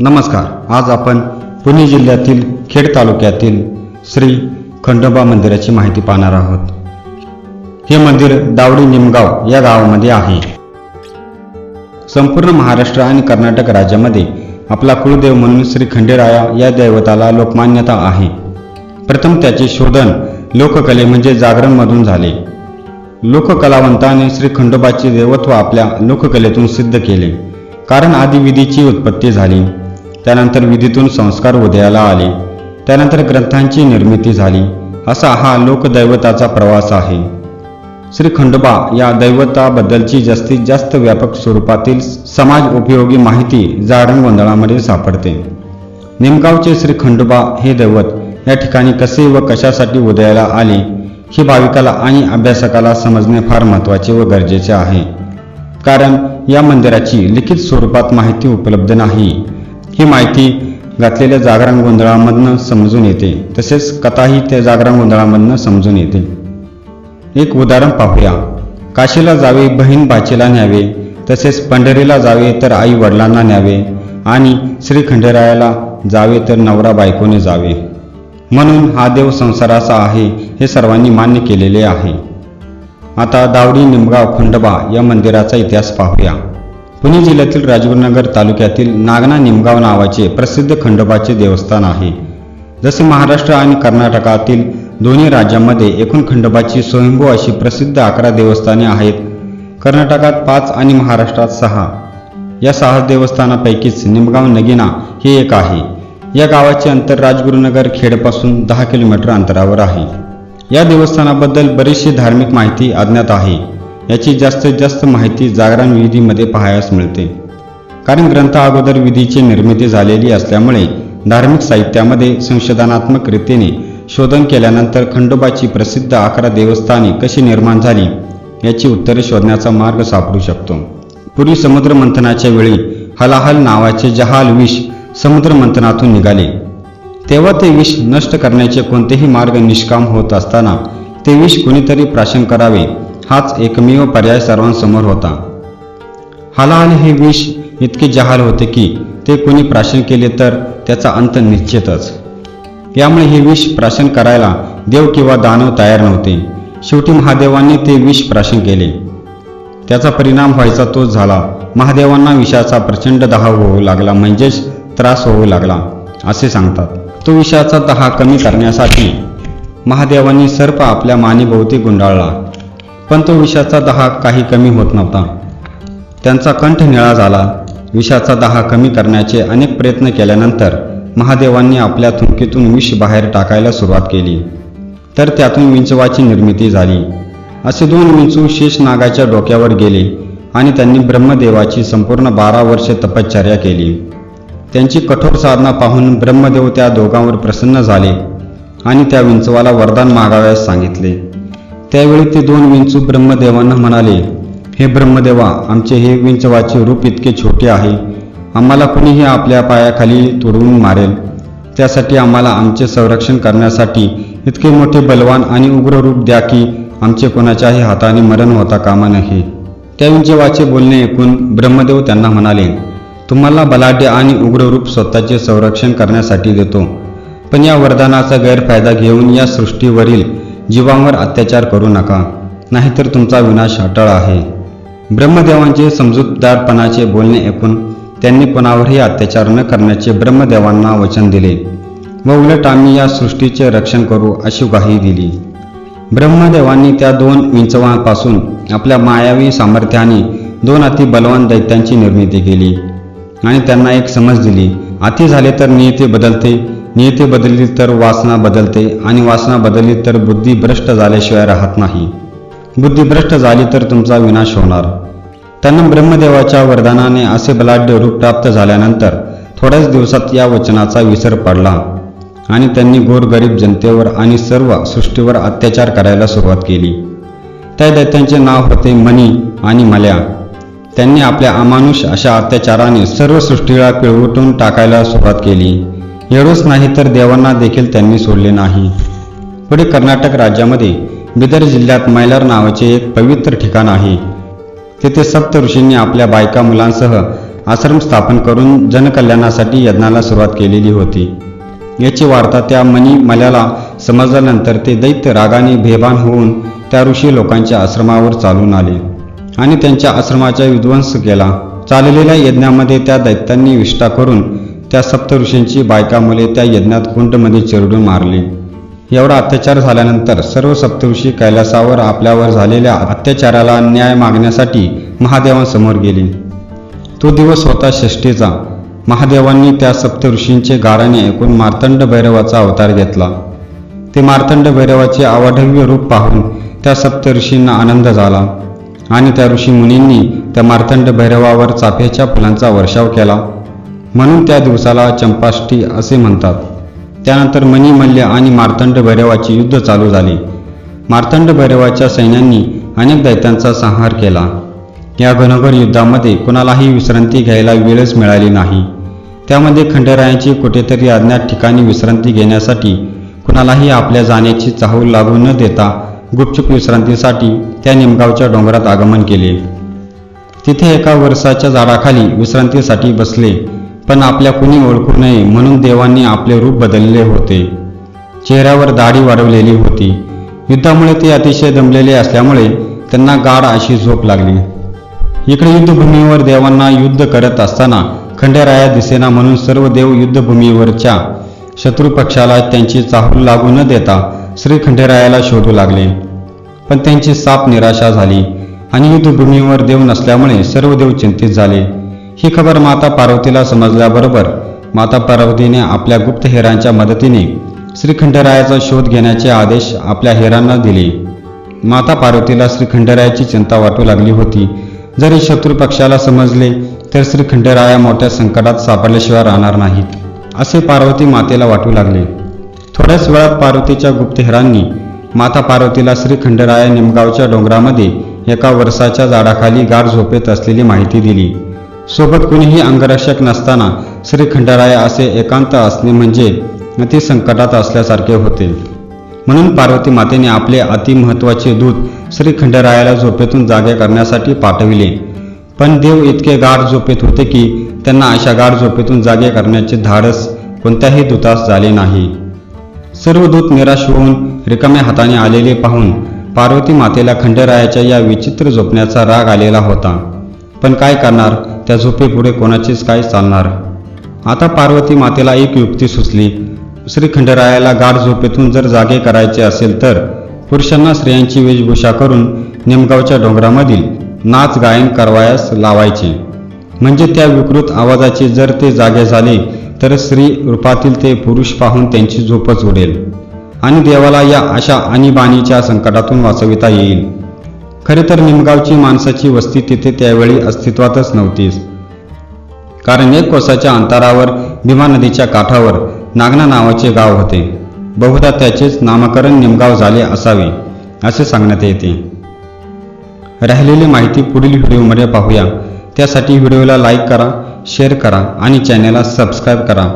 नमस्कार. आज आपण पुणे जिल्ह्यातील खेड तालुक्यातील श्री खंडोबा मंदिराची माहिती पाहणार आहोत. हे मंदिर दावडी निमगाव या गावामध्ये आहे. संपूर्ण महाराष्ट्र आणि कर्नाटक राज्यामध्ये आपला कुलदेव म्हणून श्री खंडेराया या दैवताला लोकमान्यता आहे. प्रथम त्याचे शोधन लोककले म्हणजे जागरणमधून झाले. लोककलावंताने श्री खंडोबाचे देवत्व आपल्या लोककलेतून सिद्ध केले. कारण आदिविधीची विधीची उत्पत्ती झाली. त्यानंतर विधीतून संस्कार उदयाला आले. त्यानंतर ग्रंथांची निर्मिती झाली. असा हा लोकदैवताचा प्रवास आहे. श्री खंडोबा या दैवताबद्दलची जास्तीत जास्त व्यापक स्वरूपातील समाज उपयोगी माहिती जागरण सापडते. निमगावचे श्री खंडोबा हे दैवत या ठिकाणी कसे व कशासाठी उदयाला आले हे भाविकाला आणि अभ्यासकाला समजणे फार महत्त्वाचे व गरजेचे आहे. कारण या मंदिराची लिखित स्वरूपात माहिती उपलब्ध नाही. ही माहिती घातलेल्या जागरण गोंधळामधनं समजून येते. तसेच कथाही त्या जागरण गोंधळामधनं समजून येते. एक उदाहरण पाहूया. काशीला जावे बहीण बाचेला न्यावे तसेच पंढरीला जावे तर आई वडिलांना न्यावे आणि श्री खंडेरायाला जावे तर नवरा बायकोने जावे. म्हणून हा देव संसाराचा आहे हे सर्वांनी मान्य केलेले आहे. आता दावडी निमगाव खंडोबा या मंदिराचा इतिहास पाहूया. पुणे जिल्ह्यातील राजगुरुनगर तालुक्यातील नागना निमगाव नावाचे प्रसिद्ध खंडोबाचे देवस्थान आहे. जसे महाराष्ट्र आणि कर्नाटकातील दोन्ही राज्यांमध्ये एकूण खंडोबाची स्वयंभू अशी प्रसिद्ध अकरा देवस्थाने आहेत. कर्नाटकात पाच आणि महाराष्ट्रात सहा. या सहा देवस्थानापैकीच निमगाव नगिना हे एक आहे. या गावाचे अंतर राजगुरुनगर खेडपासून दहा किलोमीटर अंतरावर आहे. या देवस्थानाबद्दल बरीचशी धार्मिक माहिती अज्ञात आहे. याची जास्तीत जास्त माहिती जागरण विधीमध्ये पाहायला मिळते. कारण ग्रंथ अगोदर विधीची निर्मिती झालेली असल्यामुळे धार्मिक साहित्यामध्ये संशोधनात्मक रीतीने शोधन केल्यानंतर खंडोबाची प्रसिद्ध अकरा देवस्थाने कशी निर्माण झाली याची उत्तरे शोधण्याचा मार्ग सापडू शकतो. पूर्वी समुद्र मंथनाच्या वेळी हलाहल नावाचे जहाल विष समुद्र मंथनातून निघाले. तेव्हा ते विष नष्ट करण्याचे कोणतेही मार्ग निष्काम होत असताना ते विष कोणीतरी प्राशन करावे हाच एकमेव पर्याय सर्वांसमोर होता. हलाहल हे विष इतके जहाल होते की ते कोणी प्राशन केले तर त्याचा अंत निश्चितच. यामुळे हे विष प्राशन करायला देव किंवा दानव तयार नव्हते. शेवटी महादेवांनी ते विष प्राशन केले. त्याचा परिणाम व्हायचा तोच झाला. महादेवांना विषाचा प्रचंड दाह होऊ लागला म्हणजेच त्रास होऊ लागला असे सांगतात. तो विषाचा दहा कमी करण्यासाठी महादेवांनी सर्प आपल्या मानेभोवती गुंडाळला. पण तो विषाचा दाह काही कमी होत नव्हता. त्यांचा कंठ निळा झाला. विषाचा दाह कमी करण्याचे अनेक प्रयत्न केल्यानंतर महादेवांनी आपल्या थुंकीतून विष बाहेर टाकायला सुरुवात केली. तर त्यातून विंचवाची निर्मिती झाली. असे दोन विंचू शेष नागाच्या डोक्यावर गेले आणि त्यांनी ब्रह्मदेवाची संपूर्ण बारा वर्षे तपश्चर्या केली. त्यांची कठोर साधना पाहून ब्रह्मदेव त्या दोघांवर प्रसन्न झाले आणि त्या विंचवाला वरदान मागाव्यास सांगितले. त्यावेळी ते दोन विंचू ब्रह्मदेवांना म्हणाले हे ब्रह्मदेवा आमचे हे विंचवाचे रूप इतके छोटे आहे. आम्हाला कुणीही आपल्या पायाखाली तुडवून मारेल. त्यासाठी आम्हाला आमचे संरक्षण करण्यासाठी इतके मोठे बलवान आणि उग्र रूप द्या की आमचे कोणाच्याही हाताने मरण होता कामा नये. त्या विंचवाचे बोलणे ऐकून ब्रह्मदेव त्यांना म्हणाले तुम्हाला बलाढ्य आणि उग्र रूप स्वतःचे संरक्षण करण्यासाठी देतो. पण या वरदानाचा गैरफायदा घेऊन या सृष्टीवरील जीवांवर अत्याचार करू नका नाहीतर तुमचा विनाश अटळ आहे. ब्रह्मदेवांचे समजूतदारपणाचे बोलणे ऐकून त्यांनी कोणावरही अत्याचार न करण्याचे ब्रह्मदेवांना वचन दिले व उलट आम्ही या सृष्टीचे रक्षण करू अशी ग्वाही दिली. ब्रह्मदेवांनी त्या दोन विंचवांपासून आपल्या मायावी सामर्थ्याने दोन अति बलवान दैत्यांची निर्मिती केली आणि त्यांना एक समज दिली अति झाले तर नियती बदलते नियती बदलली तर वासना बदलते आणि वासना बदलली तर बुद्धी भ्रष्ट झाल्याशिवाय राहत नाही. बुद्धी भ्रष्ट झाली तर तुमचा विनाश होणार. त्यांना ब्रह्मदेवाच्या वरदानाने असे बलाढ्य रूप प्राप्त झाल्यानंतर थोड्याच दिवसात या वचनाचा विसर पडला आणि त्यांनी गोरगरीब जनतेवर आणि सर्व सृष्टीवर अत्याचार करायला सुरुवात केली. त्या दैत्यांचे नाव होते मनी आणि मल्या. त्यांनी आपल्या अमानुष अशा अत्याचाराने सर्व सृष्टीला पिळवटून टाकायला सुरुवात केली. एवढंच नाही तर देवांना देखील त्यांनी सोडले नाही. पुढे कर्नाटक राज्यामध्ये बिदर जिल्ह्यात मैलार नावाचे एक पवित्र ठिकाण आहे. तेथे सप्त ऋषींनी आपल्या बायका मुलांसह आश्रम स्थापन करून जनकल्याणासाठी यज्ञाला सुरुवात केलेली होती. याची वार्ता त्या मनी मल्याला समजल्यानंतर ते दैत्य रागाने भेभान होऊन त्या ऋषी लोकांच्या आश्रमावर चालून आले आणि त्यांच्या आश्रमाचा विध्वंस केला. चाललेल्या यज्ञामध्ये त्या दैत्यांनी विष्ठा करून त्या सप्तऋषींची बायका मुले त्या यज्ञात कुंडमध्ये चिरडून मारली. एवढा अत्याचार झाल्यानंतर सर्व सप्तऋषी कैलासावर आपल्यावर झालेल्या अत्याचाराला न्याय मागण्यासाठी महादेवांसमोर गेले. तो दिवस होता षष्टीचा महादेवांनी त्या सप्तऋषींचे गाराने ऐकून मार्तंड भैरवाचा अवतार घेतला. ते मार्तंड भैरवाचे अवाढव्य रूप पाहून त्या सप्तऋषींना आनंद झाला आणि त्या ऋषी मुनींनी त्या मार्तंड भैरवावर चाफ्याच्या फुलांचा वर्षाव केला. म्हणून त्या दिवसाला चंपाष्टी असे म्हणतात. त्यानंतर मणिमल्य आणि मार्तंड भैरवाचे युद्ध चालू झाले. मार्तंड भैरवाच्या सैन्यांनी अनेक दैत्यांचा संहार केला. या घनघर युद्धामध्ये कुणालाही विश्रांती घ्यायला वेळच मिळाली नाही. त्यामध्ये खंडेरायांची कुठेतरी अज्ञात ठिकाणी विश्रांती घेण्यासाठी कुणालाही आपल्या जाण्याची चाहूल लागू न देता गुपचूप विश्रांतीसाठी त्या निमगावच्या डोंगरात आगमन केले. तिथे एका वर्षाच्या झाडाखाली विश्रांतीसाठी बसले. पण आपल्या कुणी ओळखू नये म्हणून देवांनी आपले रूप बदलले होते. चेहऱ्यावर दाढी वाढवलेली होती. युद्धामुळे ते अतिशय दमलेले असल्यामुळे त्यांना गाढ अशी झोप लागली. इकडे युद्धभूमीवर देवांना युद्ध करत असताना खंडेराया दिसेना म्हणून सर्व देव युद्धभूमीवरच्या शत्रुपक्षाला त्यांची चाहूल लागू न देता श्री खंडेरायाला शोधू लागले. पण त्यांची साप निराशा झाली आणि युद्धभूमीवर देव नसल्यामुळे सर्व देव चिंतित झाले. ही खबर माता पार्वतीला समजल्याबरोबर माता पार्वतीने आपल्या गुप्तहेरांच्या मदतीने श्रीखंडरायाचा शोध घेण्याचे आदेश आपल्या हेरांना दिले. माता पार्वतीला श्रीखंडरायाची चिंता वाटू लागली होती. जरी शत्रू पक्षाला समजले तर श्रीखंडराया मोठ्या संकटात सापडल्याशिवाय राहणार नाहीत असे पार्वती मातेला वाटू लागले. थोड्याच वेळात पार्वतीच्या गुप्तहेरांनी माता पार्वतीला श्रीखंडराया निमगावच्या डोंगरामध्ये एका वर्षाच्या झाडाखाली गाढ झोपेत असलेली माहिती दिली. सोबत कुणीही अंगरक्षक नसताना श्री खंडराया असे एकांत असणे म्हणजे अति संकटात असल्यासारखे होते. म्हणून पार्वती मातेने आपले अतिमहत्वाचे दूत श्री खंडरायाला झोपेतून जागे करण्यासाठी पाठविले. पण देव इतके गाढ झोपेत होते की त्यांना अशा गाढ झोपेतून जागे करण्याचे धाडस कोणत्याही दूतास झाले नाही. सर्व दूत निराश होऊन रिकाम्या हाताने आलेले पाहून पार्वती मातेला खंडरायाच्या या विचित्र झोपण्याचा राग आलेला होता. पण काय करणार? त्या झोपेपुढे कोणाचेच काय चालणार. आता पार्वती मातेला एक युक्ती सुचली. श्रीखंडरायाला गाढ झोपेतून जर जागे करायचे असेल तर पुरुषांना स्त्रियांची वेशभूषा करून निमगावच्या डोंगरामधील नाच गायन करवायास लावायचे. म्हणजे त्या विकृत आवाजाचे जर ते जागे झाले तर स्त्री रूपातील ते पुरुष पाहून त्यांची झोपच उडेल. आणि देवाला या अशा आणीबाणीच्या संकटातून वाचविता येईल. खरे तर निमगावची माणसाची वस्ती तिथे त्यावेळी अस्तित्वातच नव्हतीच. कारण एक कोसाच्या अंतरावर भीमा नदीच्या काठावर नागना नावाचे गाव होते. बहुधा त्याचेच नामकरण निमगाव झाले असावे असे सांगण्यात येते. राहिलेली माहिती पुढील व्हिडिओमध्ये पाहूया. त्यासाठी व्हिडिओला लाईक करा शेअर करा आणि चॅनेलला सबस्क्राईब करा.